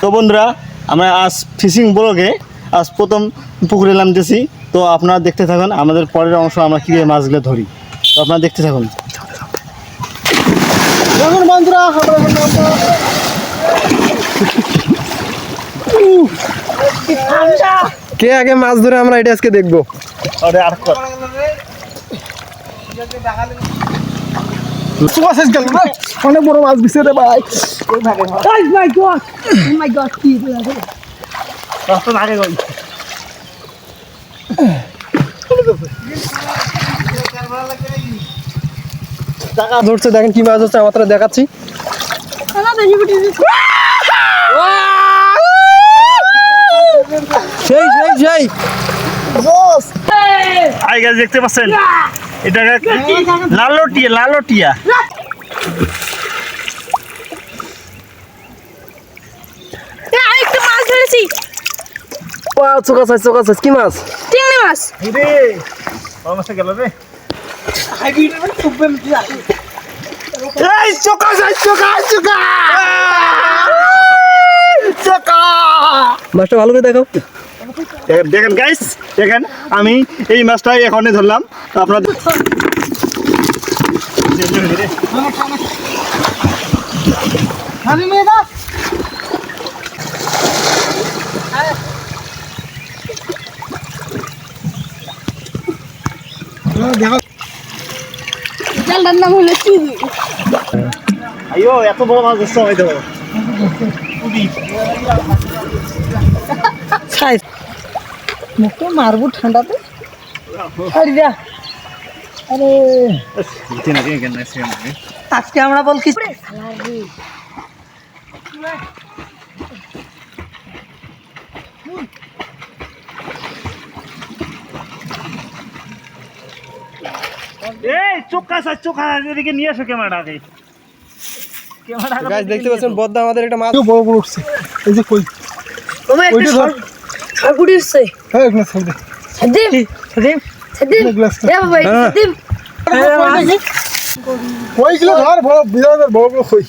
তো বন্ধুরা, আমরা আজ ফিশিং ব্লগে আজ প্রথম পুকুরে নামতেছি। তো আপনারা দেখতে থাকুন, আমাদের পরের অংশ আমরা কীভাবে মাছগুলো ধরি। তো আপনারা দেখতে থাকুন। বন্ধুরা। কে আগে মাছ ধরে আমরা এটা আজকে দেখব আরে আর কর। অনেক বড় মাছ দিছে রে ভাই Oh my god! My god, কি হলো? রাস্তার আগে গই। ধরছে দেখেন কি মাছ হচ্ছে আমার দেখাচ্ছি খালা বেশি বেশি সেই আই গাছ দেখতে পাচ্ছেন? এটা লালটিয়া লালটিয়া। মাছ ধরেছি। ওয়া চোকা সাইজ চোকা সাইজ কি মাছ? চিংড়ি মাছ। রে মাছটা গেল রে। এই চোকা চোকা চোকা চোকা মাছটা ভালো করে দেখাও। দেখেন গাইস দেখেন আমি এই মাছটা এখনই ধরলাম। তো আপনার জালটার এত বড় মাছ মুখে মারবো ঠান্ডাতে। আরে যা। আরে। আজকে আমরা বল কি এই চোখা স্যার চোখা এদিকে নিয়ে এসো ক্যামেরাটাকে। দেখতে পাচ্ছেন বদ্দা আমাদের একটা মাছ বড় বড় উঠছে। এই যে কই? ওইটা ধর। সরপুরি উঠছে এখানে সাইডে সাদিম সাদিম? সাদিম এই গ্লাসটা। এ বাবা এটা সাদিম। ধর বড় বিরাট বড় বড় কই?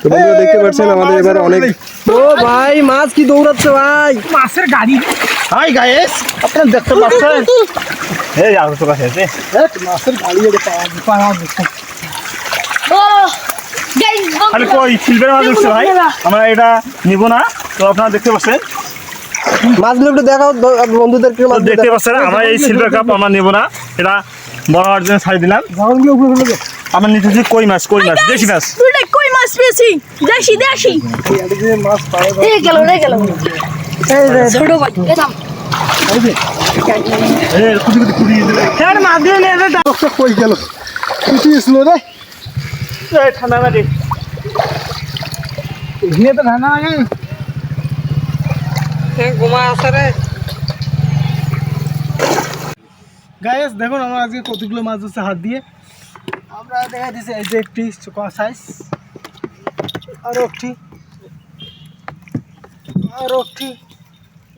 তো বন্ধুরা দেখতে পাচ্ছেন আমাদের এবার অনেক ও ভাই মাছ কি দৌড়াচ্ছে ভাই? মাছের গাড়ি। হাই গাইস আপনারা দেখতে পাচ্ছেন? এই আর চোখা খেয়েছে এক মাছের গাড়ি এটা পাওয়া পাওয়া যাচ্ছে ও গাইস খালি কই সিলভার মাছ উঠছে ভাই। আমরা এটা নিব না। তো আপনারা দেখতে পাচ্ছেন মাছগুলো একটু দেখাও বন্ধুদেরকে দেখতে পাচ্ছেন আমরা এই সিলভার কাপ আমরা নিব না। এটা বড় হওয়ার জন্য ছাড়ি দিলাম। জামানগুলো উপরে ফেলে আমরা নিতেছি কই মাছ কই মাছ? দেশি মাছ। কই মাছ পেয়েছি? দেশি দেশি। এই গেল রে গেল। ছোট ভাই এই কুটি কুটি দিলে হ্যাঁ মাছ ঘুমা আছে রে। গায়েস দেখুন আমরা আজকে কতগুলো মাছ হচ্ছে হাত দিয়ে। আমরা দেখা দিচ্ছি এই যে একটি চোকা সাইজ আরও একটি আরও একটি।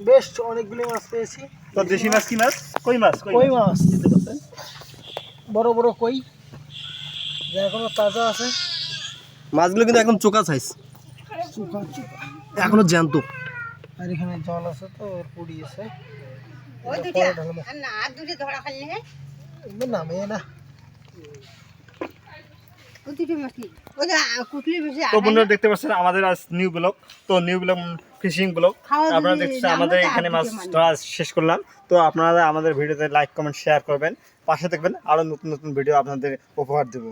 বেশ অনেকগুলো মাছ পেয়েছি। তো দেশি মাছ কি মাছ? কই মাছ? কই মাছ? বড় বড় কই? যা এখনও তাজা আছে। মাছগুলো কিন্তু একদম চোকা সাইজ এখনও জ্যান্ত। আর এখানে জল আছে তো ওর পুড়ি আছে। নামে না তো বন্ধুরা দেখতে পাচ্ছেন আমাদের আজ নিউ ব্লগ তো নিউ ব্লগ ফিশিং ব্লগ আপনারা দেখছেন আমাদের এখানে মাছ ধরা শেষ করলাম। তো আপনারা আমাদের ভিডিওতে লাইক কমেন্ট শেয়ার করবেন। পাশে দেখবেন আরও নতুন নতুন ভিডিও আপনাদের উপহার দেবো।